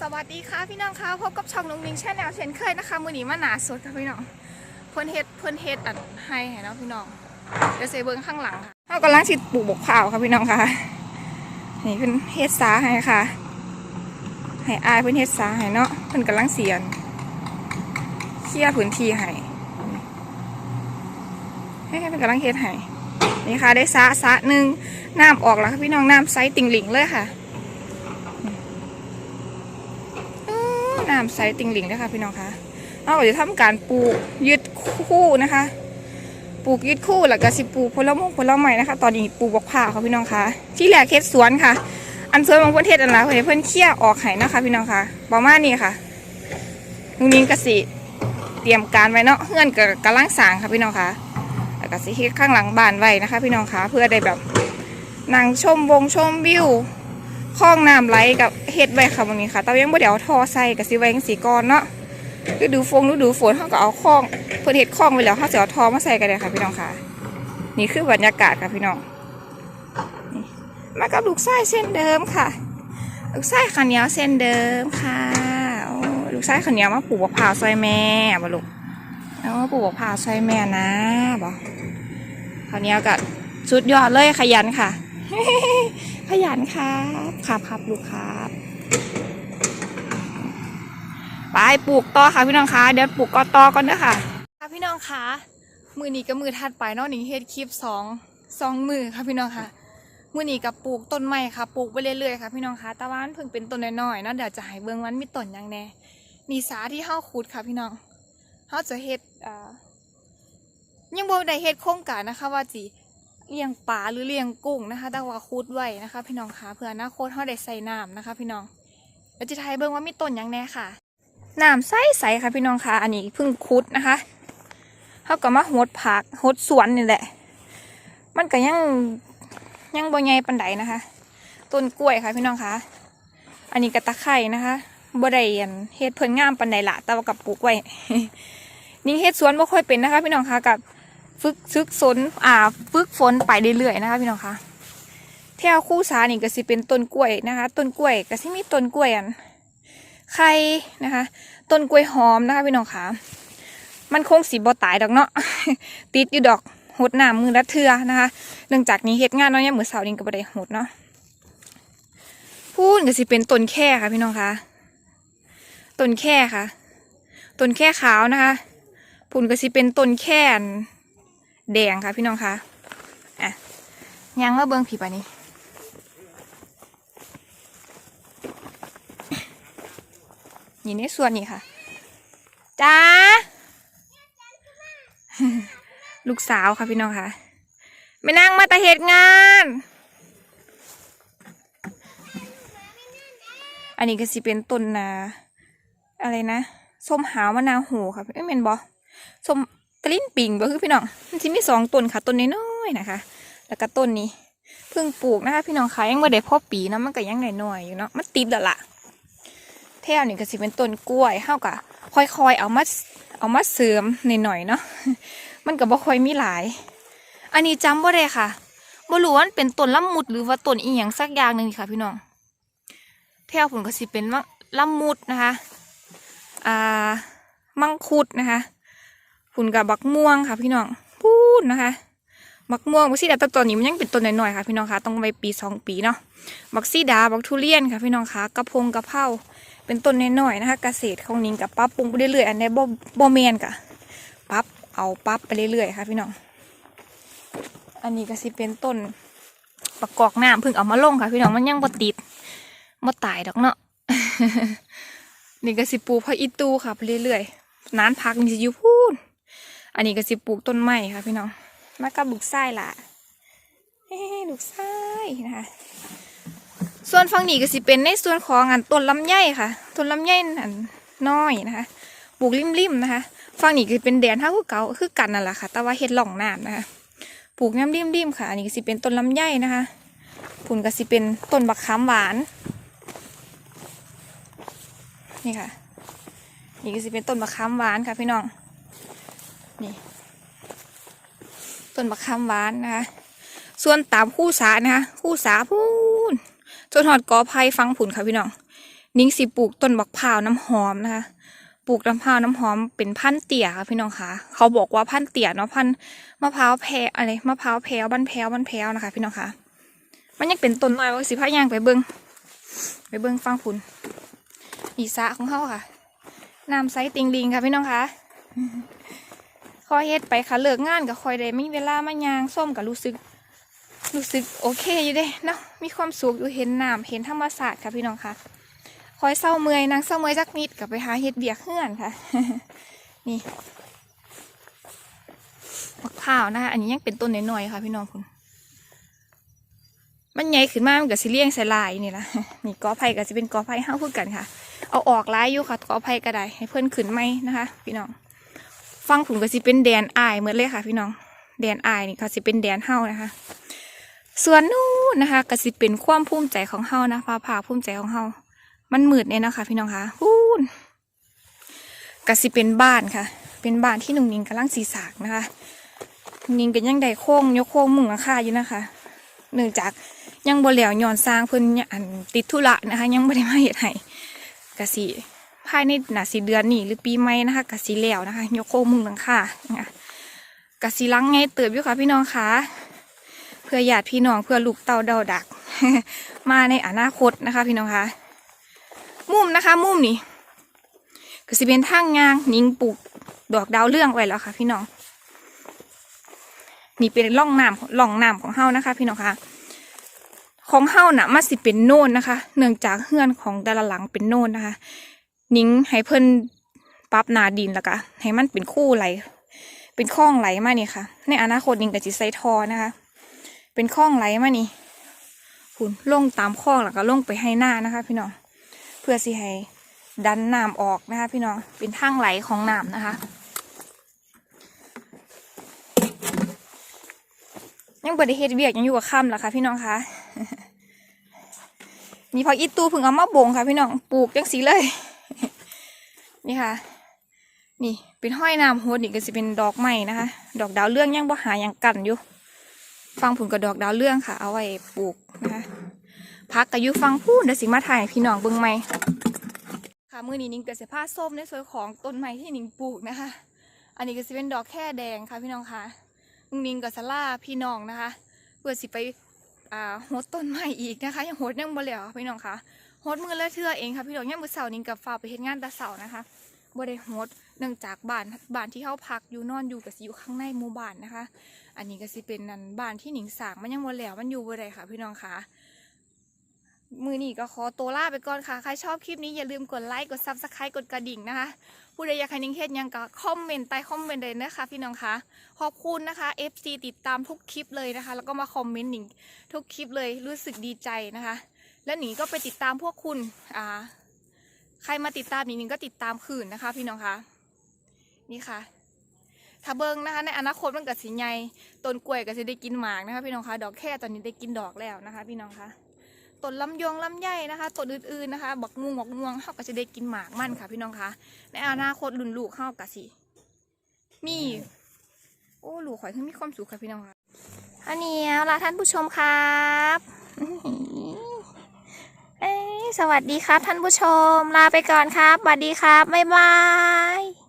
สวัสดีค่ะพี่น้องค่ะพบกับช่องนุ้งนิ้งแช่แนวเช่นเคยนะคะมือหนีมาหนาสุดค่ะพี่น้องเพิ่นเฮ็ดเพิ่นเฮ็ดอันให้ให้เนาะพี่น้องเดี๋ยวเซเบิ้งข้างหลังค่ะเรากำลังสิปลูกบกพร้าวค่ะพี่น้องค่ะนี่เพิ่นเฮ็ดสาให้ค่ะให้อายเพิ่นเฮ็ดสาให้เนาะเพิ่นกำลังเสียนเคลียร์พื้นที่ให้ให้เพิ่นกำลังเฮ็ดให้นี่ค่ะได้สาสาหนึ่งน้ำออกแล้วค่ะพี่น้องน้ำใสติ่งหลิงเลยค่ะ น้ำใสติงหลิงนะคะพี่น้องคะเราก็จะทำการปลูกยึดคู่นะคะ ปลูกยึดคู่แล้วก็สิปลูกผลไม้ผลไม้นะคะ ตอนนี้ปลูกบักผ่าค่ะพี่น้องคะที่แหลกเฮ็ดสวนค่ะ อันสวนของเพื่อนเทศอันละเพื่อนเพื่อนเคี่ยออกไห้นะคะพี่น้องคะประมาณนี้ค่ะลุงนิ้งกสิเตรียมการไว้เนาะเพื่อนกับกำลังสางค่ะพี่น้องคะแล้วก็สิเฮ็ดข้างหลังบ้านไว้นะคะ พี่น้องคะเพื่อได้แบบนั่งชมวงชมวิว คลองน้ำไหลกับเฮ็ดไว้ค่ะวันนี้ค่ะแต่ยังบ่เดี๋ยวทอใส่กับสิไว้จังสีก่อนเนาะฤดูฟงฤดูฝนเขาก็เอาคลองเพิ่นเฮ็ดคลองไว้แล้วเขาจะเอาทอมาใส่กันเลยค่ะพี่น้องค่ะ นี่คือบรรยากาศค่ะพี่น้องนี่มากับลูกไส้เส้นเดิมค่ะ ลูกไส้ขันเหนียวเส้นเดิมค่ะลูกไส้ขันเหนียวมาปลูกมะพร้าวซอยแม่บ่ลูกเอามาปลูกมะพร้าวซอยแม่นะบ่ขันเหนียวกับสุดยอดเลยขยันค่ะ ขยันครับครับครับลูกครับไปปลูกต่อค่ะพี่น้องคะเดี๋ยวปลูกกอต่อก่อนเด้อค่ะค่ะพี่น้องคะมือนี้กับมือถัดไปนาะหนิงเฮ็ดคลิปสองสองมือค่ะพี่น้องค่ะมือนี้กับปลูกต้นไม้ค่ะปลูกไปเรื่อยๆค่ะพี่น้องคะต่ว่ามันเพิ่งเป็นต้นน้อยๆเนาะเดี๋ยวจะให้เบิ่งวันมีต้นยังแน่นี่สาที่เฮาขุดค่ะพี่น้องเฮาจะเฮ็ดยังบ่ได้เฮ็ดโครงการนะคะว่าสิ เลี้ยงปลาหรือเลี้ยงกุ้งนะคะแต่ว่าคูดไว้นะคะ พี่น้องคะเพื่อนาคตเขาได้ใส่น้ำนะคะ พี่น้องเราจะทายเบิ่งว่ามีต้นยังแน่ค่ะน้ำใสใสค่ะพี่น้องคะอันนี้เพิ่งคุดนะคะเขาก็มาหดผักหดสวนนี่แหละ มันก็ยังยังบใหญ่ปันใดนะคะ ต้นกล้วยค่ะพี่น้องคะอันนี้ก็ตะไคร่นะคะบ่ได้อันเฮ็ดเพิ่นงามปันใดละแต่ว่ากับปลูกไว้นี่เฮ็ดสวนบ่ค่อยเป็นนะคะ พี่น้องคะกับ ฝึกซึกฝนอ่าฝึกฝนไปเรื่อยๆนะคะพี่น้องคะแถวคู่สานี่ก็สิเป็นต้นกล้วยนะคะ ต้นกล้วยก็สิมีต้นกล้วยอันไข่นะคะ ต้นกล้วยหอมนะคะพี่น้องคะมันคงสีบ่ตายดอกเนาะติดอยู่ดอกหดหน้ำมือละเทือนะคะ เนื่องจากนี้เฮ็ดงานเนาะยามมื้อเช้านี้ก็บ่ได้หดเนาะพูนก็สิเป็นต้นแค่ค่ะพี่น้องคะต้นแค่ค่ะต้นแค่ขาวนะคะพูนก็สิเป็นต้นแค่น แดงค่ะพี่น้องคะอะยังมาเบิ้งผีป่ะนี่อยู่ในส่วนนี้ค่ะจ้าลูกสาวค่ะพี่น้องค่ะไม่นั่งมาแต่เหตุงาน อันนี้ก็สิเป็นต้นนาอะไรนะส้มหาวมะนาวโหค่ะเอ้ยเมนบอส้ม กลิ้นปิงบ่คือพี่น้องมันจะมีสองต้นค่ะต้นน้อยๆนะคะ แล้วก็ต้นนี้เพิ่งปลูกนะคะพี่น้องคะยังไม่ได้พ่อปีเนาะมันก็ยังน้อยๆอยู่เนาะมันติดแล้วล่ะแถวนี้ก็สิเป็นต้นกล้วยเฮาก็ค่อยๆเอามาเอามาเสริมหน่อยๆเนาะมันก็บ่ค่อยมีหลาย อันนี้จำบ่ได้ค่ะบ่รู้ว่าเป็นต้นละมุดหรือว่าต้นอีหยังสักอย่างหนึ่งค่ะ พี่น้องแถวผมก็สิเป็นมะละมุดนะคะ อ่า มังคุดนะคะ ฝุ่นกับบักม่วงค่ะ พี่น้องพูดนะคะบักม่วงบักซีดาตัวตอนนี้มันยังเป็นต้นน้อยๆค่ะ พี่น้องคะต้องไปปีสองปีเนาะบักซีดาบักทุเรียนค่ะ พี่น้องคะกระพงกระเพราเป็นต้นน้อยๆนะคะ เกษตรของนิงกับปั๊บปรุงไปเรื่อยๆอันนี้บ่บ่เมนกะปั๊บเอาปั๊บไปเรื่อยๆค่ะ พี่น้อง อันนี้ก็สิเป็นต้นประกอบน้ำเพิ่งเอามาลงค่ะ พี่น้องมันยังบ่ติดบ่ตายดอกเนาะนี่ก็สิปูพระอีตูค่ะไปเรื่อยๆนานพักนี่สิอยู่พูน อันนี้ก็สิปลูกต้นไม้ค่ะพี่น้องมากับลูกไส้ล่ะเฮ้ลูกไส้นะคะส่วนฝั่งนี้ก็สิเป็นในส่วนของอันต้นลำไยค่ะต้นลำไยอันน้อยนะคะปลูกริมๆนะคะฝั่งนี้ก็เป็นแดนท่าคือเก่าคือกันนั่นแหละค่ะ แต่ว่าเฮ็ดหล่องน้ำนะคะปลูกน้ำริมๆค่ะ อันนี้ก็สิเป็นต้นลำไยนะคะผุนก็สิเป็นต้นบักขามหวานนี่ค่ะนี่ก็สิเป็นต้นมะขามหวานค่ะพี่น้อง นี่ต้นมะขามหวานนะคะส่วนตามคู่สานะคะคู่สาพูนจนหอดกอไผ่ฟังผุนค่ะพี่น้องนิ้งสิปลูกต้นบักพร้าวน้ำหอมนะคะปลูกน้ำพร้าวน้ำหอมเป็นพันเตี่ยค่ะพี่น้องคะเขาบอกว่าพันเตี่ยเนาะพันมะพร้าวแพรอะไรมะพร้าวแพรวบ้านแพรวบ้านแพรวนะคะ พี่น้องคะมันยังเป็นต้นน้อยว่าสิพายางไปเบิ้งไปเบิ้งฟังผุนอีสะของเขาค่ะน้ำใสติงลิงค่ะพี่น้องคะ คอยเฮ็ดไปค่ะเลิกงานกับคอยได้มีเวลามายางส้มกับรู้สึก รู้สึกโอเคอยู่เด้เนาะมีความสุขอยู่เห็นน้ำเห็นธรรมศาสตร์ค่ะพี่น้องค่ะคอยเศร้าเมื่อยนางเศร้าเมื่อยจักนิดกับไปหาเฮ็ดเบียกเฮือนค่ะ นี่บักพร้าวนะคะอันนี้ยังเป็นต้นน้อยๆค่ะพี่น้องคุณมันใหญ่ขึ้นมามันกับสิเลียงใส่ลายนี่ละนี่กอไผ่ก็จะเป็นกอไผ่ห้าพูดกันค่ะ เอาออกลายอยู่ค่ะกอไผ่ก็ได้ให้เพิ่อนขึ้นไหมนะคะ พี่น้อง ฟังผุนก็สิเป็นแดนอายเหมือนเลยค่ะ พี่น้อง แดนอายนี่ก็สิเป็นแดนเฮานะคะ ส่วนนู้นนะคะก็สิเป็นความภูมิใจของเฮานะภาภาคภูมิใจของเฮามันมืดเนี่ยนะคะ พี่น้องคะฮู้นก็สิเป็นบ้านค่ะ เป็นบ้านที่หนุ่งนิงกำลังสีสากนะคะนิงก็ยังได้โค้งยกโค้งมุงราคาอยู่นะคะเนื่องจากยังบ่แล้วย้อนสร้างเพิ่นยังอันติดธุระนะคะ ยังบ่ได้มาเฮ็ดให้ก็สิ ภายในนาสิเดือนนี้หรือปีใหม่นะคะก็สิแล้วนะคะ ยกโคมุงหลังคานะคะสิลังไงเติบอยู่ค่ะพี่น้องคะเพื่อญาติพี่น้องเพื่อลูกเต่าเดาดัก มาในอนาคตนะคะ พี่น้องคะมุมนะคะ มุมนี่ก็สิเป็นทางยางยิงปลูกดอกดาวเรื่องไว้แล้วค่ะ พี่น้องนี่เป็นร่องน้ำร่องน้ำของเฮานะคะ พี่น้องคะของเฮาน่ะมันสิเป็นโน่นนะคะ เนื่องจากเฮือนของแต่ละหลังเป็นโน่นนะคะ นิ้งให้เพิ่นปรับนาดินแล้วก็ให้มันเป็นคู่ไหล เป็นคล้องไหลมานี่ค่ะ ในอนาคตนิ้งก็จะใส่ทอนะคะ เป็นคล้องไหลมานี่คุณลงตามคล้องแล้วก็ลงไปให้หน้านะคะ พี่น้องเพื่อสิให้ดันน้ำออกนะคะ พี่น้องเป็นทางไหลของน้ำนะคะยังบริเฮ็ดเวียกยังอยู่กับค่ำแล้วค่ะ พี่น้องคะมีผักอีตูเพิ่งเอามาบ่งค่ะ พี่น้องปลูกจังสีเลย นี่ค่ะ นี่เป็นห้อยน้ำโฮดนี่ก็จะเป็นดอกไม้นะคะ ดอกดาวเรื่องยังบ่หายังกันอยู่ ฟังผุนกับดอกดาวเรื่องค่ะ เอาไว้ปลูกนะคะพักกับยุฟังพูดเดี๋ยวสิมาถ่ายพี่น้องเบิ่งไหมค่ะมือนี้นิ้งเกิดเสียผ้าส้มในส่วนของต้นไม้ที่นิ้งปลูกนะคะ อันนี้ก็จะเป็นดอกแค่แดงค่ะพี่น้องคะลุงนิ้งกับสลาพี่น้องนะคะ เพื่อสิไปอ่าโฮดต้นไม้อีกนะคะ ยังโฮดยังบ่แล้วพี่น้องคะ ดมือละเทื่อเองค่ะพี่น้องยังมือเสาร์นิ้งกับฟ้าไปเฮ็ดงานตะเสาร์นะคะบ่ได้โฮดเนื่องจากบ้านบ้านที่เขาพักอยู่นอนอยู่กับอยู่ข้างในหมู่บ้านนะคะ อันนี้ก็สิเป็นนันบ้านที่หนิงสางมันยังบ่แล้วมันอยู่บ่ได้ค่ะ พี่น้องคะมือนี้ก็ขอตัวลาไปก่อนค่ะ ใครชอบคลิปนี้อย่าลืมกดไลค์ กดซับสไครต์กดกระดิ่งนะคะ ผู้ใดอยากให้นิ้งเฮ็ดยังก็คอมเมนต์ใต้คอมเมนต์เลยนะคะพี่น้องคะขอบคุณนะคะ FC ติดตามทุกคลิปเลยนะคะ แล้วก็มาคอมเมนต์หนิงทุกคลิปเลยรู้สึกดีใจนะคะ และหนิงก็ไปติดตามพวกคุณอ่าใครมาติดตามหนิงหนิงก็ติดตามคืนนะคะ พี่น้องคะนี่ค่ะ ถ้าเบิ้งนะคะในอนาคตมันก็สิใหญ่ต้นกล้วยก็จะได้กินหมากนะคะพี่น้องคะดอกแค่ตอนนี้ได้กินดอกแล้วนะคะ พี่น้องคะต้นลำยองลำไยนะคะต้นอื่นๆนะคะบักม่วงบักม่วงเขาก็จะได้กินหมากมั่นค่ะ พี่น้องคะในอนาคตรุ่นลูกเขากะสิมี โอ้ลูกข่อยคือมีความสุขค่ะพี่น้องคะอันนี้เอาล่ะท่านผู้ชมครับ เอ้สวัสดีครับท่านผู้ชม ลาไปก่อนครับสวัสดีครับ บ๊ายบาย